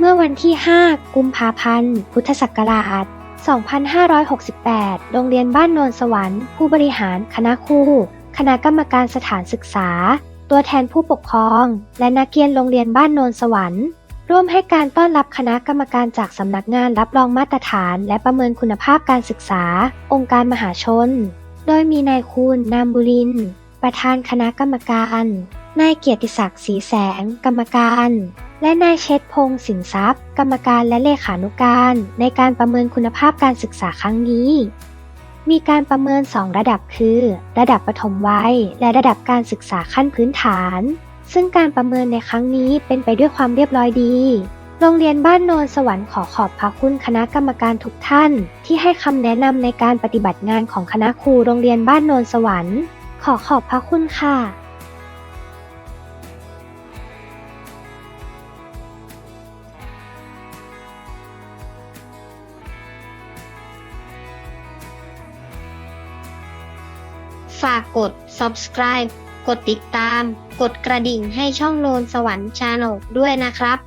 เมื่อวันที่ 5 กุมภาพันธ์ พุทธศักราช 2568 โรงเรียนบ้านโนนสวรรค์ ผู้บริหาร คณะครูคณะกรรมการสถานศึกษา ตัวแทนผู้ปกครอง และนักเรียนโรงเรียนบ้านโนนสวรรค์ ร่วมให้การต้อนรับคณะกรรมการจากสำนักงานรับรองมาตรฐาน และประเมินคุณภาพการศึกษา องค์การมหาชน โดยมีนายคุณนามบุริน ประธานคณะกรรมการ นายเกียรติศักดิ์ศรีแสง กรรมการ และนายเชษพงศ์สินทรัพย์ กรรมการและเลขานุการ ในการประเมินคุณภาพการศึกษาครั้งนี้ มีการประเมิน 2 ระดับคือ ระดับปฐมวัย และระดับการศึกษาขั้นพื้นฐาน ซึ่งการประเมินในครั้งนี้เป็นไปด้วยความเรียบร้อยดีโรงเรียนบ้านโนนสวรรค์ขอขอบพระคุณคณะกรรมการทุกท่าน ที่ให้คำแนะนำในการปฏิบัติงานของคณะครูโรงเรียนบ้านโนนสวรรค์ ขอขอบพระคุณค่ะ ฝากกด subscribe กดติดตาม กดกระดิ่งให้ช่องโลนสวรรค์ชาแนลด้วยนะครับ